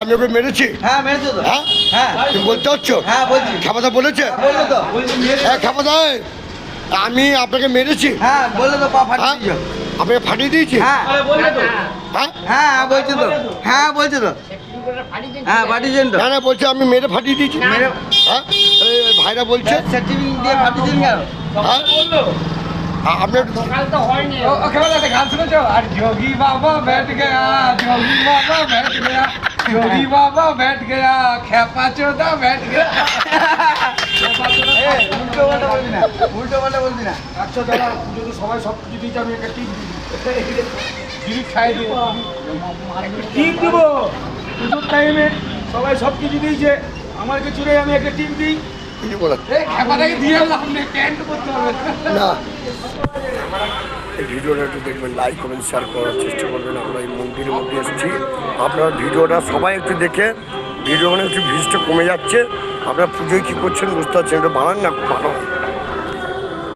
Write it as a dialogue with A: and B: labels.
A: আমি ওকে মেরেছি।
B: হ্যাঁ
A: হ্যাঁ? বলতে পারছ
B: হ্যাঁ বলছি।
A: বলেছে?
B: হ্যাঁ খাবাদা
A: হ্যাঁ, আমি আপনাকে মেরেছি।
B: হ্যাঁ,
A: হ্যাঁ আপনাকে ফাটিয়ে দিয়েছি?
B: হ্যাঁ।
A: হ্যাঁ
B: হ্যাঁ? হ্যাঁ হ্যাঁ
A: বলছে আমি মেরে ফাটিয়ে দিয়েছি। হ্যাঁ? ভাইরা বলছে।
B: সার্টিফিকেট দিয়ে
A: হ্যাঁ?
C: আপনার সকাল তো হয়নি। গান আর যোগী বাবা जोगी बाबा बैठ गया जोगी बाबा बैठ गया खेपा चौदह बैठ गया
B: এই, উল্টো পাল্টা বলবি না উল্টো পাল্টা বলবি না
C: আচ্ছা দাদা যদি সবাই সব কিছু দিয়েছে আমি একটা টিপ দিই খাই দিয়ে টিপ দিব পুজোর টাইমে সবাই সব কিছু দিয়েছে আমার কিছু নেই আমি একটা টিপ দিই
A: কিছু বলার
C: এই খেপাটাকে দিয়ে লাভ নেই প্যান্ট করতে হবে
A: না এই ভিডিওটা একটু দেখবেন লাইক করবেন শেয়ার করার চেষ্টা করবেন আমরা মন্দিরের মধ্যে এসেছি। আপনারা ভিডিওটা সবাই একটু দেখে, ভিডিও মানে একটু ভিউজটা কমে যাচ্ছে। আপনারা পুজোয় কী করছেন বুঝতে পারছেন একটু বানান না হয়